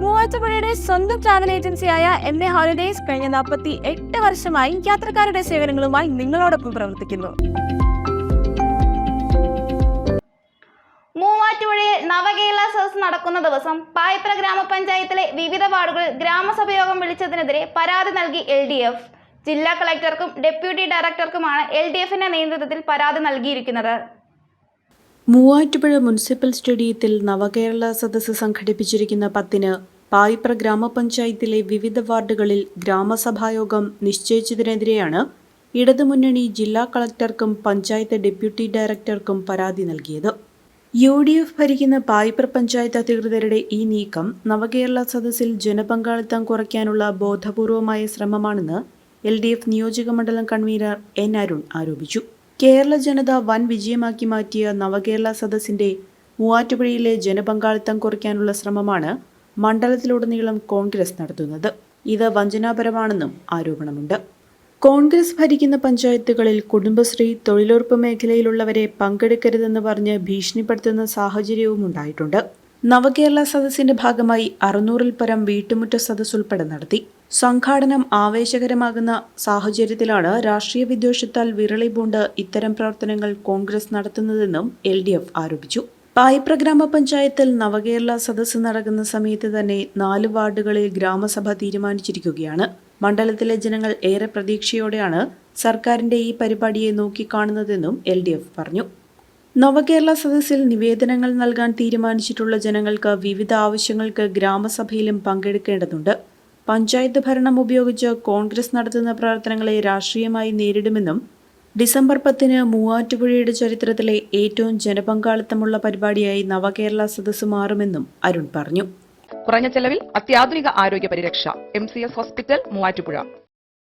മൂവാറ്റുപുഴയുടെ സ്വന്തം ട്രാവൽ ഏജൻസിയായ M A holidays കഴിഞ്ഞ നാൽപ്പത്തി എട്ട് വർഷമായി യാത്രക്കാരുടെ സേവനങ്ങളുമായി നിങ്ങളോടൊപ്പം പ്രവർത്തിക്കുന്നു. മൂവാറ്റുപുഴയിൽ നവകേരള സദസ് നടക്കുന്ന ദിവസം പായ്പ്ര ഗ്രാമപഞ്ചായത്തിലെ വിവിധ വാർഡുകളിൽ ഗ്രാമസഭയോഗം വിളിച്ചതിനെതിരെ പരാതി നൽകി എൽ ഡി എഫ്. ജില്ലാ കളക്ടർക്കും ഡെപ്യൂട്ടി ഡയറക്ടർക്കുമാണ് എൽ ഡി എഫിന്റെ നേതൃത്വത്തിൽ പരാതി നൽകിയിരിക്കുന്നത്. മൂവാറ്റുപുഴ മുനിസിപ്പൽ സ്റ്റേഡിയത്തിൽ നവകേരള സദസ്സ് സംഘടിപ്പിച്ചിരിക്കുന്ന പത്തിന് പായിപ്ര ഗ്രാമപഞ്ചായത്തിലെ വിവിധ വാർഡുകളിൽ ഗ്രാമസഭായോഗം നിശ്ചയിച്ചതിനെതിരെയാണ് ഇടതുമുന്നണി ജില്ലാ കളക്ടർക്കും പഞ്ചായത്ത് ഡെപ്യൂട്ടി ഡയറക്ടർക്കും പരാതി നൽകിയത്. യു ഡി എഫ് ഭരിക്കുന്ന പായിപ്ര പഞ്ചായത്ത് അധികൃതരുടെ ഈ നീക്കം നവകേരള സദസ്സിൽ ജനപങ്കാളിത്തം കുറയ്ക്കാനുള്ള ബോധപൂർവമായ ശ്രമമാണെന്ന് എൽ ഡി എഫ് നിയോജകമണ്ഡലം കൺവീനർ എൻ അരുൺ ആരോപിച്ചു. കേരള ജനത വൻ വിജയമാക്കി മാറ്റിയ നവകേരള സദസ്സിന്റെ മൂവാറ്റുപുഴയിലെ ജനപങ്കാളിത്തം കുറയ്ക്കാനുള്ള ശ്രമമാണ് മണ്ഡലത്തിലുടനീളം കോൺഗ്രസ് നടത്തുന്നത്. ഇത് വഞ്ചനാപരമാണെന്നും ആരോപണമുണ്ട്. കോൺഗ്രസ് ഭരിക്കുന്ന പഞ്ചായത്തുകളിൽ കുടുംബശ്രീ തൊഴിലുറപ്പ് മേഖലയിലുള്ളവരെ പങ്കെടുക്കരുതെന്ന് പറഞ്ഞ് ഭീഷണിപ്പെടുത്തുന്ന സാഹചര്യവും ഉണ്ടായിട്ടുണ്ട് നവകേരള സദസ്സിന്റെ ഭാഗമായി അറുന്നൂറിൽ പരം വീട്ടുമുറ്റ സദസ് ഉൾപ്പെടെ നടത്തി. സംഘാടനം ആവേശകരമാകുന്ന സാഹചര്യത്തിലാണ് രാഷ്ട്രീയ വിദ്വേഷത്താൽ വിരളി പൂണ്ട് ഇത്തരം പ്രവർത്തനങ്ങൾ കോൺഗ്രസ് നടത്തുന്നതെന്നും എൽ ആരോപിച്ചു. പായിപ്ര ഗ്രാമപഞ്ചായത്തിൽ നവകേരള സദസ്സ് നടക്കുന്ന സമയത്ത് തന്നെ നാല് വാർഡുകളിൽ ഗ്രാമസഭ തീരുമാനിച്ചിരിക്കുകയാണ്. മണ്ഡലത്തിലെ ജനങ്ങൾ ഏറെ പ്രതീക്ഷയോടെയാണ് സർക്കാരിന്റെ ഈ പരിപാടിയെ നോക്കിക്കാണുന്നതെന്നും എൽ പറഞ്ഞു. നവകേരള സദസ്സിൽ നിവേദനങ്ങൾ നൽകാൻ തീരുമാനിച്ചിട്ടുള്ള ജനങ്ങൾക്ക് വിവിധ ആവശ്യങ്ങൾക്ക് ഗ്രാമസഭയിലും പങ്കെടുക്കേണ്ടതുണ്ട്. പഞ്ചായത്ത് ഭരണം ഉപയോഗിച്ച് കോൺഗ്രസ് നടത്തുന്ന പ്രവർത്തനങ്ങളെ രാഷ്ട്രീയമായി നേരിടുമെന്നും ഡിസംബർ പത്തിന് മൂവാറ്റുപുഴയുടെ ചരിത്രത്തിലെ ഏറ്റവും ജനപങ്കാളിത്തമുള്ള പരിപാടിയായി നവകേരള സദസ്സ് മാറുമെന്നും അരുൺ പറഞ്ഞു. കുറഞ്ഞ ചെലവിൽ അത്യാധുനിക ആരോഗ്യ പരിരക്ഷ എം ഹോസ്പിറ്റൽ മൂവാറ്റുപുഴ.